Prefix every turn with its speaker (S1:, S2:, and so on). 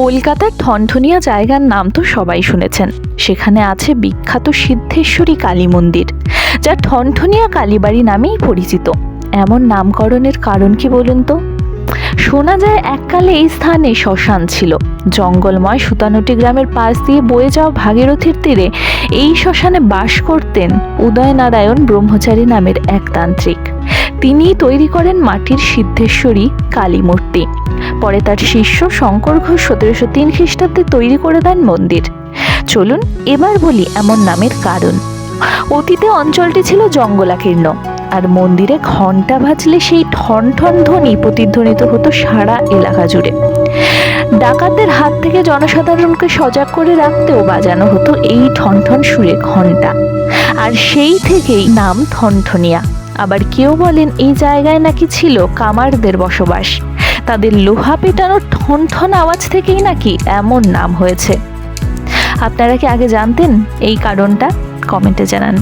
S1: কলকাতার ঠনঠনিয়া জায়গার নাম তো সবাই শুনেছেন। সেখানে আছে বিখ্যাত সিদ্ধেশ্বরী কালী মন্দির, যা ঠনঠনিয়া কালীবাড়ি নামেই পরিচিত। এমন নামকরণের কারণ কি বলুন তো? শোনা যায় এককালে এই স্থানে শ্মশান ছিল। জঙ্গলময় সুতানুটি গ্রামের পাশ দিয়ে বয়ে যাওয়া ভাগীরথীর তীরে এই শ্মশানে বাস করতেন উদয়নারায়ণ ব্রহ্মচারী নামের এক তান্ত্রিক। তিনিই তৈরি করেন মাটির সিদ্ধেশ্বরী কালী মূর্তি পরে তার শিষ্য শঙ্কর ঘোষ সতেরোশো তিন খ্রিস্টাব্দে তৈরি করে দেন মন্দির। চলুন এবার বলি এমন নামের কারণ। অতীতে অঞ্চলটি ছিল জঙ্গলাকীর্ণ, আর মন্দিরে ঘণ্টা বাজলে সেই ঠন ঠন ধ্বনি প্রতিধ্বনিত হতো সারা এলাকা জুড়ে। ডাকাতদের হাত থেকে জনসাধারণকে সজাগ করে রাখতেও বাজানো হতো এই ঠন ঠন সুরে ঘণ্টা। আর সেই থেকেই নাম ঠনঠনিয়া। আবার কেউ বলেন এই জায়গায় নাকি ছিল কামারদের বসবাস। তাদের লোহা পেটানোর ঠন ঠন আওয়াজ থেকেই নাকি এমন নাম হয়েছে। আপনারা কি আগে জানতেন এই কারণটা? কমেন্টে জানান।